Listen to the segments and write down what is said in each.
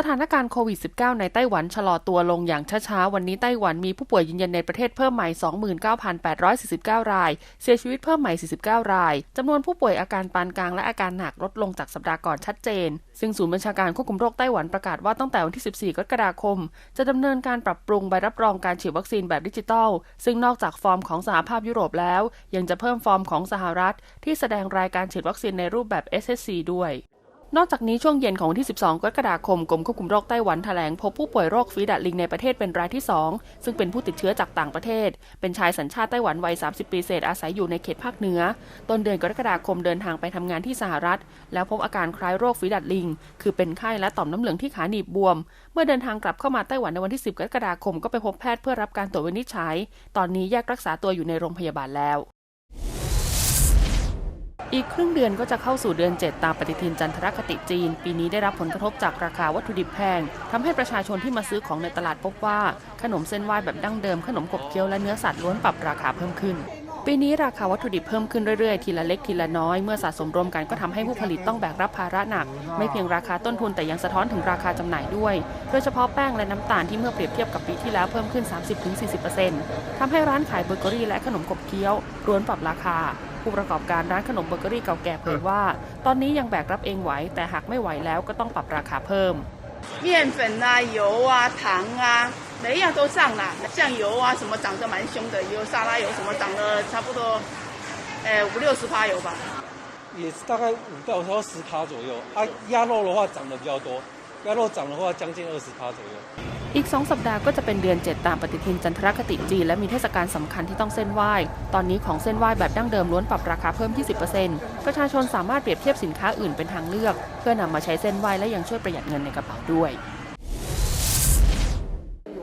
สถานการณ์โควิด -19 ในไต้หวันชะลอตัวลงอย่างช้าๆ วันนี้ไต้หวันมีผู้ป่วยยืนยันในประเทศเพิ่มใหม่ 29,849 ราย เสียชีวิตเพิ่มใหม่ 49 ราย จำนวนผู้ป่วยอาการปานกลางและอาการหนักลดลงจากสัปดาห์ก่อนชัดเจน ซึ่งศูนย์บัญชาการควบคุมโรคไต้หวันประกาศว่าตั้งแต่วันที่ 14 กรกฎาคม จะดำเนินการปรับปรุงใบรับรองการฉีดวัคซีนแบบดิจิทัลซึ่งนอกจากฟอร์มของสหภาพยุโรปแล้ว ยังจะเพิ่มฟอร์มของสหรัฐ ที่แสดงรายการฉีดวัคซีนในรูปแบบ SSC ด้วย นอกจากนี้ช่วงเย็นของวันที่ 12 กรกฎาคมกรมควบคุมโรคไต้หวันแถลงพบผู้ป่วยโรคฝีดาดลิงในประเทศเป็นรายที่ 2 ซึ่งเป็นผู้ติดเชื้อจากต่างประเทศ เป็นชายสัญชาติไต้หวันวัย 30 ปีเศษอาศัยอยู่ในเขตภาคเหนือ ต้นเดือนกรกฎาคมเดินทางไปทำงานที่สหรัฐ แล้วพบอาการคล้ายโรคฝีดาดลิง คือเป็นไข้และต่อมน้ำเหลืองที่ขาหนีบบวม เมื่อเดินทางกลับเข้ามาไต้หวันในวันที่ 10 กรกฎาคมก็ไปพบแพทย์เพื่อรับการตรวจวินิจฉัย ตอนนี้แยกรักษาตัวอยู่ในโรงพยาบาลแล้ว อีกครึ่งเดือนก็จะเข้าสู่เดือน 7 ตามปฏิทินจันทรคติจีน ปีนี้ได้รับผลกระทบจากราคาวัตถุดิบแพงทำให้ประชาชนที่มาซื้อของในตลาดพบว่า ขนมเส้นไหว้แบบดั้งเดิม ขนมกบเคี้ยวและเนื้อสัตว์ล้วนปรับราคาเพิ่มขึ้น ปีนี้ราคาวัตถุดิบเพิ่มขึ้นเรื่อยๆ ทีละเล็กทีละน้อยเมื่อสะสมรวมกันก็ทำให้ผู้ผลิตต้องแบกรับภาระหนัก ไม่เพียงราคาต้นทุนแต่ยังสะท้อนถึงราคาจำหน่ายด้วย โดยเฉพาะแป้งและน้ำตาลที่เมื่อเปรียบเทียบกับปีที่แล้วเพิ่มขึ้น 30-40%ทำให้ร้านขายเบเกอรี่และขนมกบเคี้ยวล้วนปรับราคา ผู้ประกอบการร้านขนมเบเกอรี่เก่าแก่เผยว่า ตอนนี้ยังแบกรับเองไหว แต่หากไม่ไหวแล้วก็ต้องปรับราคาเพิ่ม 面粉啊、油啊、糖啊，每一样都涨了。酱油啊，什么涨得蛮凶的，有沙拉油什么涨了差不多，呃五六十趴有吧。也是大概五到到十趴左右。啊，鸭肉的话涨得比较多， 鸭肉涨的话将近二十趴左右。 อีก 2 สัปดาห์ก็จะเป็นเดือน 7 ตามปฏิทินจันทรคติจีน และมีเทศกาลสำคัญที่ต้องเส้นไหว้ ตอนนี้ของเส้นไหว้แบบดั้งเดิมล้วนปรับราคาเพิ่ม 20%ประชาชนสามารถเปรียบเทียบสินค้าอื่นเป็นทางเลือก เพื่อนำมาใช้เส้นไหว้และยังช่วยประหยัดเงินในกระเป๋าด้วย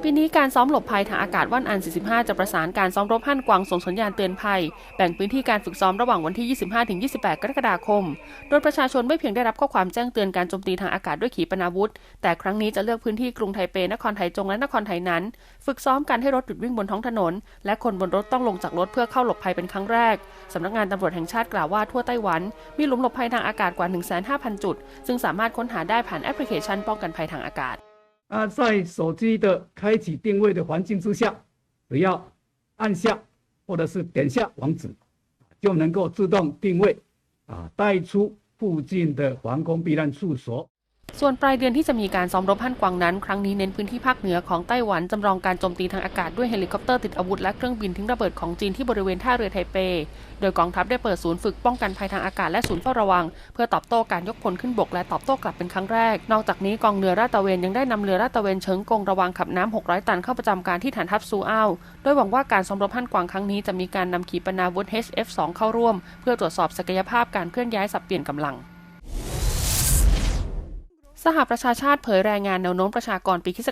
ปีนี้การซ้อมหลบภัยทางอากาศว่านอัน 45 จะประสานการซ้อมรบฮั่นกวางส่งสัญญาณเตือนภัย แบ่งพื้นที่การฝึกซ้อมระหว่างวันที่ 25-28 กรกฎาคม โดยประชาชนไม่เพียงได้รับข้อความแจ้งเตือนการโจมตีทางอากาศด้วยขีปนาวุธ แต่ครั้งนี้จะเลือกพื้นที่กรุงไทเป นครไทจง และนครไทนั้น ฝึกซ้อมการให้รถหยุดวิ่งบนท้องถนน และคนบนรถต้องลงจากรถเพื่อเข้าหลบภัยเป็นครั้งแรก สำนักงานตำรวจแห่งชาติกล่าวว่าทั่วไต้หวัน มีหลุมหลบภัยทางอากาศกว่า 1,500จุด ซึ่งสามารถค้นหาได้ผ่านแอปพลิเคชันป้องกันภัยทางอากาศ 啊，在手机的开启定位的环境之下，只要按下或者是点下网址，就能够自动定位，啊，带出附近的防空避难处所。 ส่วนปลายเดือนที่จะมีการซ้อมรบฮั่นกวางนั้น ครั้งนี้เน้นพื้นที่ภาคเหนือของไต้หวันจำลองการโจมตีทางอากาศด้วยเฮลิคอปเตอร์ติดอาวุธและเครื่องบินทิ้งระเบิดของจีนที่บริเวณท่าเรือไทเป โดยกองทัพได้เปิดศูนย์ฝึกป้องกันภัยทางอากาศและศูนย์เฝ้าระวัง เพื่อตอบโต้การยกพลขึ้นบกและตอบโต้กลับเป็นครั้งแรก นอกจากนี้กองเรือราดตระเวนยังได้นำเรือราดตระเวนเชิงกงระวังขับน้ำ600 ตันเข้าประจำการที่ฐานทัพซูอ้าวโดยหวังว่าการซ้อมรบฮั่นกวางครั้งนี้จะมีการนำขีปนาวุธ HF-2 เข้าร่วม เพื่อตรวจสอบศักยภาพการเคลื่อนย้ายสับเปลี่ยนกำลัง สหประชาชาติเผยรายงานแนวโน้มประชากรปีคศ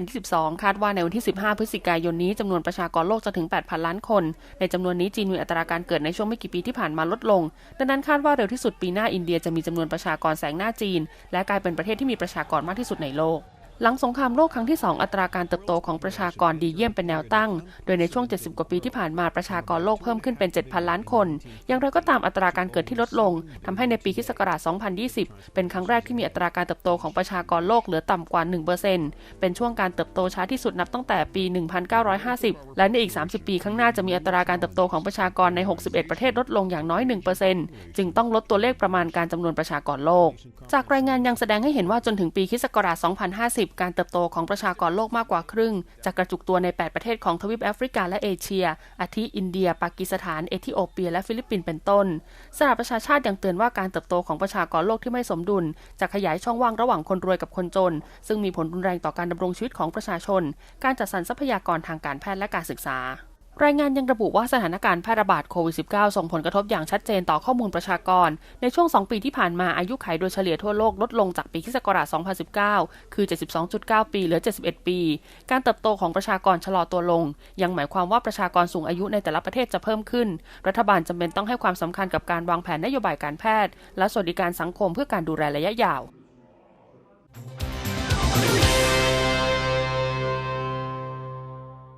2022 คาดว่าในวันที่ 15 พฤศจิกายนนี้จำนวนประชากรโลกจะถึง 8,000 ล้านคน ในจำนวนนี้จีนมีอัตราการเกิดในช่วงไม่กี่ปีที่ผ่านมาลดลง ดังนั้นคาดว่าเร็วที่สุดปีหน้าอินเดียจะมีจำนวนประชากรแสงหน้าจีน และกลายเป็นประเทศที่มีประชากรมากที่สุดในโลก หลังสงครามโลกครั้งที่ 2 อัตราการเติบโตของประชากรดีเยี่ยมเป็นแนวตั้ง โดยในช่วง 70 กว่าปีที่ผ่านมาประชากรโลกเพิ่มขึ้นเป็น 7,000 ล้านคน อย่างไรก็ตามอัตราการเกิดที่ลดลงทำให้ในปีคศ2020 เป็นครั้งแรกที่มีอัตราการเติบโตของประชากรโลกเหลือต่ำกว่า 1%เป็นช่วงการเติบโตช้าที่สุดนับตั้งแต่ปี 1950 และในอีก 30 ปีข้างหน้าจะมีอัตราการเติบโตของประชากรใน 61 ประเทศลดลงอย่างน้อย 1%จึงต้องลดตัวเลขประมาณการจำนวนประชากรโลก จากรายงานยังแสดงให้เห็นว่าจนถึงปีคศ2050การเติบโตของประชากรโลกมากกว่าครึ่ง จะกระจุกตัวใน 8 ประเทศของทวีปแอฟริกาและเอเชีย อาทิอินเดีย ปากีสถาน เอธิโอเปีย และฟิลิปปินส์เป็นต้นสหประชาชาติยังเตือนว่าการเติบโตของประชากรโลกที่ไม่สมดุล จะขยายช่องว่างระหว่างคนรวยกับคนจน ซึ่งมีผลรุนแรงต่อการดำรงชีวิตของประชาชน การจัดสรรทรัพยากรทางการแพทย์และการศึกษา รายงานยังระบุว่าสถานการณ์แพร่ระบาดโควิด -19 ส่งผลกระทบอย่างชัดเจนต่อข้อมูลประชากร ในช่วง 2 ปีที่ผ่านมาอายุขัยโดยเฉลี่ยทั่วโลกลดลงจากปีคศ2019 คือ 72.9 ปีเหลือ 71 ปี การเติบโตของประชากรชะลอตัวลง ยังหมายความว่าประชากรสูงอายุในแต่ละประเทศจะเพิ่มขึ้น รัฐบาลจำเป็นต้องให้ความสำคัญกับการวางแผนนโยบายการแพทย์ และสวัสดิการสังคมเพื่อการดูแลระยะยาว